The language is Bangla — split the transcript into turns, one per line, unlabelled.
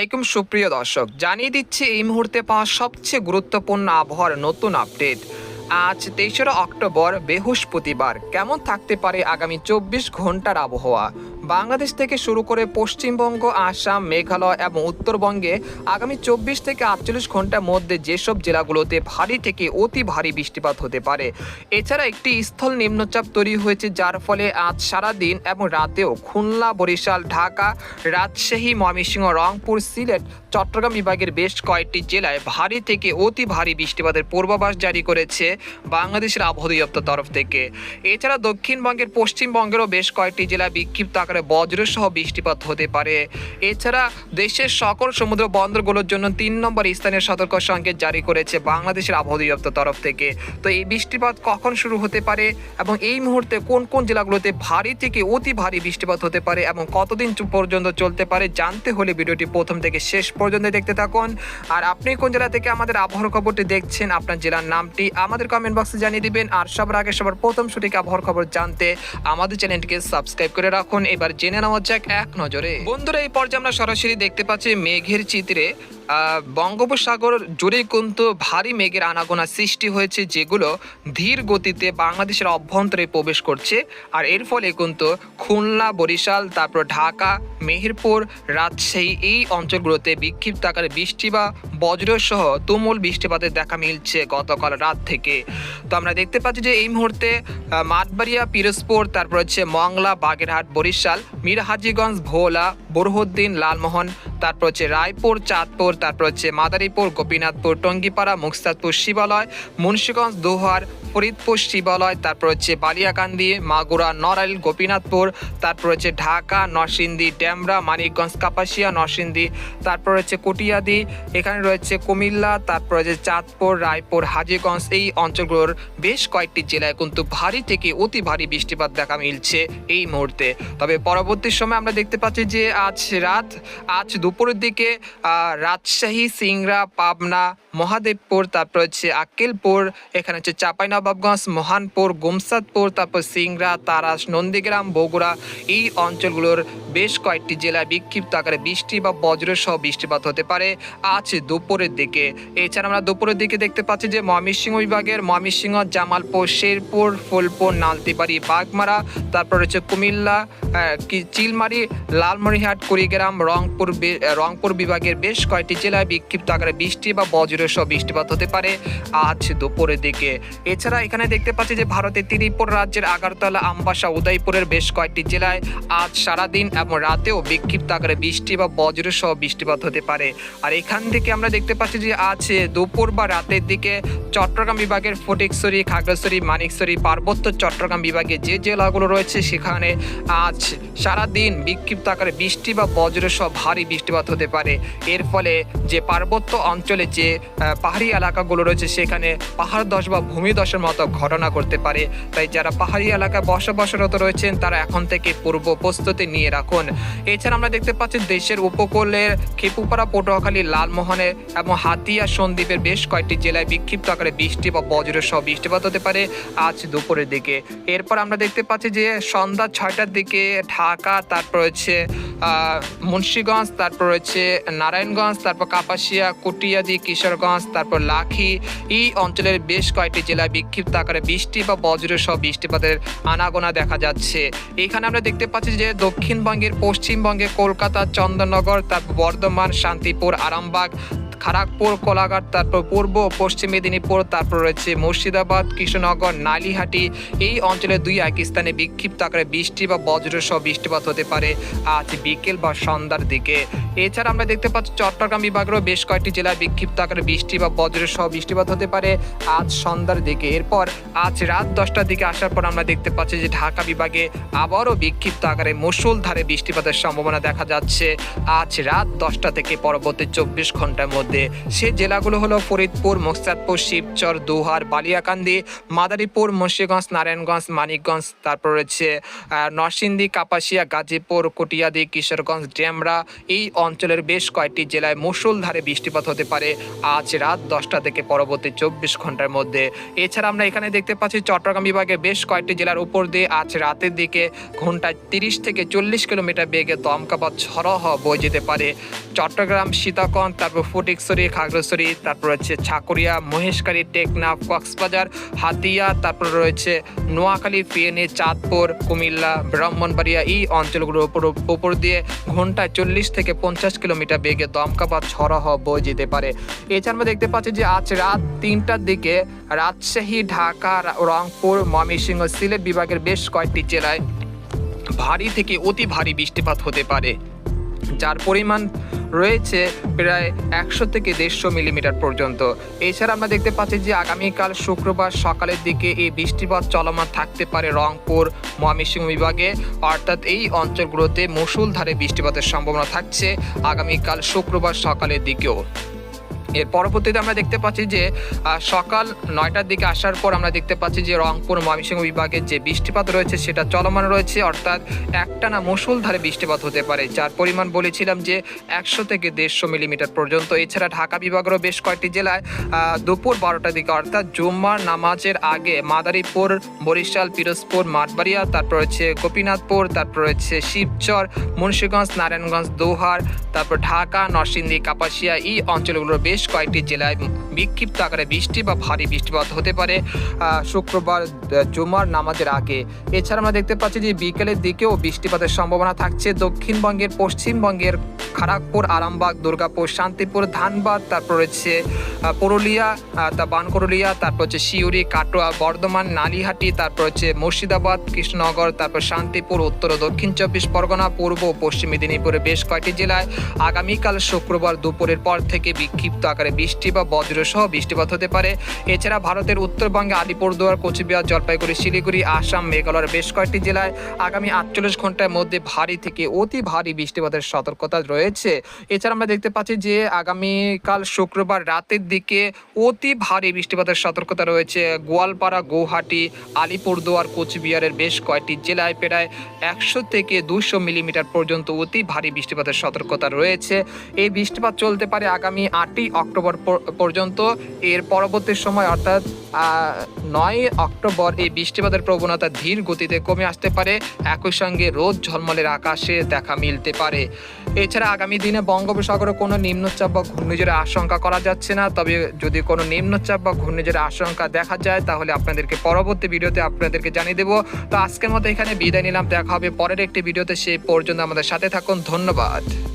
আলাইকুম, সুপ্রিয় দর্শক। জানিয়ে দিচ্ছি, এই মুহূর্তে পাওয়া সবচেয়ে গুরুত্বপূর্ণ আবহাওয়ার নতুন আপডেট। আজ তেসরা অক্টোবর, বৃহস্পতিবার। কেমন থাকতে পারে আগামী চব্বিশ ঘণ্টার আবহাওয়া? বাংলাদেশ থেকে শুরু করে পশ্চিমবঙ্গ, আসাম, মেঘালয় এবং উত্তরবঙ্গে আগামী চব্বিশ থেকে আটচল্লিশ ঘণ্টার মধ্যে যেসব জেলাগুলোতে ভারী থেকে অতি ভারী বৃষ্টিপাত হতে পারে। এছাড়া একটি স্থল নিম্নচাপ তৈরি হয়েছে, যার ফলে আজ সারাদিন এবং রাতেও খুলনা, বরিশাল, ঢাকা, রাজশাহী, ময়মনসিংহ, রংপুর, সিলেট, চট্টগ্রাম বিভাগের বেশ কয়েকটি জেলায় ভারী থেকে অতি ভারী বৃষ্টিপাতের পূর্বাভাস জারি করেছে বাংলাদেশের আবহাওয়া দপ্তর তরফ থেকে। এছাড়া দক্ষিণবঙ্গের পশ্চিমবঙ্গেরও বেশ কয়েকটি জেলায় বিক্ষিপ্ত আকারে বজ্রসহ বৃষ্টিপাত হতে পারে। এছাড়া দেশের সকল সমুদ্র বন্দরগুলোর জন্য তিন নম্বর স্থানীয় সতর্ক সংকেত জারি করেছে বাংলাদেশের আবহাওয়া দপ্তর তরফ থেকে। তো এই বৃষ্টিপাত কখন শুরু হতে পারে এবং এই মুহূর্তে কোন কোন জেলাগুলোতে ভারী থেকে অতি ভারী বৃষ্টিপাত হতে পারে এবং কতদিন পর্যন্ত চলতে পারে জানতে হলে ভিডিওটি প্রথম থেকে শেষ পর্যন্ত দেখতে থাকুন। আর আপনি কোন জেলা থেকে আমাদের আবহাওয়ার খবরটি দেখছেন, আপনার জেলার নামটি আমাদের কমেন্ট বক্সে জানিয়ে দিবেন। আর সবার আগে সবার প্রথম সঠিক আবহাওয়ার খবর জানতে আমাদের চ্যানেলটিকে সাবস্ক্রাইব করে রাখুন। এবার জেনে নেওয়া যাক এক নজরে। বন্ধুরা এই পর্যায়ে আমরা সরাসরি দেখতে পাচ্ছি মেঘের চিত্রে বঙ্গোপসাগর জুড়ে কিন্তু ভারী মেঘের আনাগোনা সৃষ্টি হয়েছে, যেগুলো ধীর গতিতে বাংলাদেশের অভ্যন্তরে প্রবেশ করছে। আর এর ফলে কিন্তু খুলনা, বরিশাল, তারপর ঢাকা, মেহেরপুর, রাজশাহী এই অঞ্চলগুলোতে বিক্ষিপ্ত আকারে বৃষ্টি বা বজ্রসহ তুমুল বৃষ্টিপাতের দেখা মিলছে গতকাল রাত থেকে। তো আমরা দেখতে পাচ্ছি যে এই মুহূর্তে মাঠবাড়িয়া, পিরোজপুর, তারপর হচ্ছে মংলা, বাগেরহাট, বরিশাল, মিরহাজিগঞ্জ, ভোলা, বরহুদ্দিন, লালমোহন তারপর হচ্ছে রায়পুর চাঁদপুর তারপর হচ্ছে মাদারীপুর গোপীনাথপুর টঙ্গিপাড়া মুক্তাদপুর শিবালয় মুন্সীগঞ্জ দোহার ফরিদপুর শিবালয় তারপর হচ্ছে বালিয়াকান্দি, মাগুরা, নড়াইল, গোপীনাথপুর, তারপর হচ্ছে ঢাকা, নরসিংদী ড্যামরা মানিকগঞ্জ, কাপাসিয়া, নরসিংদী, তারপর হচ্ছে কটিয়াদি, এখানে রয়েছে কুমিল্লা, তারপর হচ্ছে চাঁদপুর, রায়পুর, হাজিগঞ্জ, এই অঞ্চলগুলোর বেশ কয়েকটি জেলায় কিন্তু ভারী থেকে অতি ভারী বৃষ্টিপাত দেখা মিলছে এই মুহূর্তে। তবে পরবর্তী সময় আমরা দেখতে পাচ্ছি যে আজ রাত, আজ দুপুরের দিকে রাজশাহী, সিংড়া, পাবনা, মহাদেবপুর, তারপর হচ্ছে আক্কেলপুর, এখানে হচ্ছে চাঁপাইনবাবগঞ্জ মহানপুর, গুমসাদপুর, তারপর সিংড়া, তারাস, নন্দীগ্রাম, বগুড়া এই অঞ্চলগুলোর বেশ কয়েকটি জেলায় বিক্ষিপ্ত আকারে বৃষ্টি বা বজ্রসহ বৃষ্টিপাত হতে পারে আজ দুপুরের দিকে। এছাড়া আমরা দুপুরের দিকে দেখতে পাচ্ছি যে ময়মনসিংহ বিভাগের ময়মনসিংহ, জামালপুর, শেরপুর, ফুলপুর, নালতিবাড়ি, বাগমারা, তারপর হচ্ছে কুমিল্লা চিলমারি, লালমনিরহাট, কুড়িগ্রাম, রংপুর রংপুর বিভাগের বেশ কয়েকটি জেলায় বিক্ষিপ্ত আকারে বৃষ্টি বা বজ্রসহ বৃষ্টিপাত হতে পারে আজ দুপুরের দিকে। এছাড়া এখানে দেখতে পাচ্ছি যে ভারতের ত্রিপুরা রাজ্যের আগারতলা, আমবাসা, উদয়পুরের বেশ কয়েকটি জেলায় আজ সারাদিন এবং রাতেও বিক্ষিপ্ত আকারে বৃষ্টি বা বজ্রসহ বৃষ্টিপাত হতে পারে। আর এখান থেকে আমরা দেখতে পাচ্ছি যে আজ দুপুর বা রাতের দিকে চট্টগ্রাম বিভাগের ফটিকছড়ি, খাগড়াছড়ি, মানিকছড়ি, পার্বত্য চট্টগ্রাম বিভাগে যে জেলাগুলো রয়েছে সেখানে আজ সারাদিন বিক্ষিপ্ত আকারে বৃষ্টি বা বজ্রসহ ভারী বৃষ্টিপাত হতে পারে। এর ফলে যে পার্বত্য অঞ্চলে যে পাহাড়ি এলাকাগুলো রয়েছে সেখানে পাহাড় ধস বা ভূমিধসের মতো ঘটনা করতে পারে। তাই যারা পাহাড়ি এলাকায় বসবাসরত রয়েছেন, তারা এখন থেকে পূর্ব প্রস্তুতি নিয়ে রাখুন। এছাড়া আমরা দেখতে পাচ্ছি দেশের উপকূলের খেপুপাড়া, পটুয়াখালী লালমোহনের এবং হাতিয়া, সন্দ্বীপের বেশ কয়েকটি জেলায় বিক্ষিপ্ত আকারে বৃষ্টি বা বজ্র সহ বৃষ্টিপাত হতে পারে আজ দুপুরের দিকে। এরপর আমরা দেখতে পাচ্ছি যে সন্ধ্যা ছয়টার দিকে ঢাকা, তারপর হচ্ছে মুন্সীগঞ্জ, তারপর হচ্ছে নারায়ণগঞ্জ, তারপর কাপাসিয়া, কুটিয়াদি, কিশোরগঞ্জ, তারপর লাখি। এই অঞ্চলের বেশ কয়েকটি জেলায় বিক্ষিপ্ত আকারে বৃষ্টি বা বজ্র সহ বৃষ্টিপাতের আনাগোনা দেখা যাচ্ছে। এখানে আমরা দেখতে পাচ্ছি যে দক্ষিণবঙ্গের পশ্চিমবঙ্গে কলকাতা চন্দননগর তার বর্ধমান, শান্তিপুর, আরামবাগ খড়গপুর কোলাঘাট, তারপর পূর্ব, পশ্চিম মেদিনীপুর, তারপর রয়েছে মুর্শিদাবাদ, কৃষ্ণনগর, নালিহাটি। এই অঞ্চলে দুই এক স্থানে বিক্ষিপ্ত আকারে বৃষ্টি বা বজ্রসহ বৃষ্টিপাত হতে পারে আজ বিকেল বা সন্ধ্যার দিকে। এছাড়া আমরা দেখতে পাচ্ছি চট্টগ্রাম বিভাগেরও বেশ কয়েকটি জেলায় বিক্ষিপ্ত আকারে বৃষ্টি বা বজ্রসহ বৃষ্টিপাত হতে পারে আজ সন্ধ্যার দিকে। এরপর আজ রাত দশটার দিকে আসার পর আমরা দেখতে পাচ্ছি যে ঢাকা বিভাগে আবারও বিক্ষিপ্ত আকারে মুষলধারে বৃষ্টিপাতের সম্ভাবনা দেখা যাচ্ছে। আজ রাত দশটা থেকে পরবর্তী চব্বিশ ঘণ্টার মধ্যে মধ্যে সে জেলাগুলো হলো ফরিদপুর, মোকসাদপুর, শিবচর, দোহার, বালিয়াকান্দি, মাদারীপুর, মুন্সিগঞ্জ, নারায়ণগঞ্জ, মানিকগঞ্জ, তারপর রয়েছে নরসিংদী, কাপাসিয়া, গাজীপুর, কটিয়াদি, কিশোরগঞ্জ, ডেমরা। এই অঞ্চলের বেশ কয়েকটি জেলায় মুষলধারে বৃষ্টিপাত হতে পারে আজ রাত দশটা থেকে পরবর্তী চব্বিশ ঘণ্টার মধ্যে। এছাড়া আমরা এখানে দেখতে পাচ্ছি চট্টগ্রাম বিভাগে বেশ কয়েকটি জেলার উপর দিয়ে আজ রাতের দিকে ঘন্টায় তিরিশ থেকে চল্লিশ কিলোমিটার বেগে দমকা বা হওয়া বয়ে যেতে পারে। চট্টগ্রাম সীতাকন তারপর ফটিকছড়ি খাগড়াছড়ি, তারপর রয়েছে ছাকুরিয়া মহেশখালী, টেকনাফ, কক্সবাজার, হাতিয়া, তারপর রয়েছে নোয়াখালী ফেনী চাঁদপুর, কুমিল্লা, ব্রাহ্মণবাড়িয়া। এই অঞ্চলগুলোর উপর উপর দিয়ে ঘন্টায় চল্লিশ থেকে পঞ্চাশ কিলোমিটার বেগে দমকা বা হওয়া বয়ে যেতে পারে। এছাড়া আমরা দেখতে পাচ্ছি যে আজ রাত তিনটার দিকে রাজশাহী, ঢাকা, রংপুর, ময়মনসিংহ, সিলেট বিভাগের বেশ কয়েকটি জেলায় ভারী থেকে অতি ভারী বৃষ্টিপাত হতে পারে। যার পরিমাণ রয়েছে প্রায় একশো থেকে দেড়শো মিলিমিটার পর্যন্ত। এছাড়া আমরা দেখতে পাচ্ছি যে আগামীকাল শুক্রবার সকালের দিকে এই বৃষ্টিপাত চলমান থাকতে পারে রংপুর, ময়মনসিংহ বিভাগে। অর্থাৎ এই অঞ্চলগুলোতে মুসুলধারে বৃষ্টিপাতের সম্ভাবনা থাকছে আগামীকাল শুক্রবার সকালের দিকেও। এর পরবর্তীতে আমরা দেখতে পাচ্ছি যে সকাল নয়টার দিকে আসার পর আমরা দেখতে পাচ্ছি যে, রংপুর ময়মনসিংহ বিভাগের যে বৃষ্টিপাত রয়েছে, সেটা চলমান রয়েছে। অর্থাৎ একটানা মুষলধারে বৃষ্টিপাত হতে পারে, যার পরিমাণ বলেছিলাম যে, একশো থেকে দেড়শো মিলিমিটার পর্যন্ত। এছাড়া ঢাকা বিভাগেরও বেশ কয়েকটি জেলায় দুপুর বারোটার দিকে, অর্থাৎ জুম্মার নামাজের আগে মাদারীপুর, বরিশাল, পিরোজপুর, মাঠবাড়িয়া, তারপর রয়েছে গোপীনাথপুর, তারপর রয়েছে শিবচর, মুন্সীগঞ্জ, নারায়ণগঞ্জ, দোহার, তারপর ঢাকা, নরসিংদী, কাপাসিয়া, এই অঞ্চলগুলোর বেশ কয়েকটি জেলায় বিক্ষিপ্ত আকারে বৃষ্টি বা ভারী বৃষ্টিপাত হতে পারে। শুক্রবার জুমার নামাজের আগে। এছাড়া আমরা দেখতে পাচ্ছি যে বিকেলের দিকেও বৃষ্টিপাতের সম্ভাবনা থাকছে। দক্ষিণবঙ্গের, পশ্চিমবঙ্গের খড়গপুর আরামবাগ, দুর্গাপুর, শান্তিপুর, ধানবাদ, তারপর রয়েছে পুরুলিয়া তা বানকরুলিয়া তারপর হচ্ছে শিউরি কাটোয়া, বর্ধমান, নালিহাটি, তারপর হচ্ছে মুর্শিদাবাদ, কৃষ্ণনগর, তারপর শান্তিপুর, উত্তর ও দক্ষিণ চব্বিশ পরগনা, পূর্ব ও পশ্চিম মেদিনীপুরের বেশ কয়েকটি জেলায় আগামীকাল শুক্রবার দুপুরের পর থেকে বিক্ষিপ্ত আকারে বৃষ্টি বা বজ্রসহ বৃষ্টিপাত হতে পারে। এছাড়া ভারতের উত্তরবঙ্গে আলিপুরদুয়ার, কোচবিহার, জলপাইগুড়ি, শিলিগুড়ি, আসাম মেঘালয়ের বেশ কয়েকটি জেলায় আগামী আটচল্লিশ ঘণ্টার মধ্যে ভারী থেকে অতি ভারী বৃষ্টিপাতের সতর্কতা রয়েছে। এছাড়া আমরা দেখতে পাচ্ছি যে আগামীকাল শুক্রবার রাতের দিকে অতি ভারী বৃষ্টিপাতের সতর্কতা রয়েছে। গোয়ালপাড়া, গৌহাটি, আলিপুরদুয়ার, কোচবিহারের বেশ কয়েকটি জেলায় প্রায় একশো থেকে দুশো মিলিমিটার পর্যন্ত অতি ভারী বৃষ্টিপাতের সতর্কতা রয়েছে। এই বৃষ্টিপাত চলতে পারে আগামী আটই অক্টোবর পর্যন্ত। এর পরবর্তী সময় অর্থাৎ নয় অক্টোবর এই বৃষ্টিপাতের প্রবণতা ধীর গতিতে কমে আসতে পারে। একই সঙ্গে রোদ ঝলমলের আকাশে দেখা মিলতে পারে। এছাড়া আগামী দিনে বঙ্গোপসাগরে কোনো নিম্নচাপ বা ঘূর্ণিঝড়ের আশঙ্কা করা যাচ্ছে না। তবে যদি কোনো নিম্নচাপ বা ঘূর্ণিঝড়ের আশঙ্কা দেখা যায়, তাহলে আপনাদেরকে পরবর্তী ভিডিওতে আপনাদেরকে জানিয়ে দেবো। তো আজকের মতো এখানে বিদায় নিলাম। দেখা হবে পরের একটি ভিডিওতে। সেই পর্যন্ত আমাদের সাথে থাকুন। ধন্যবাদ।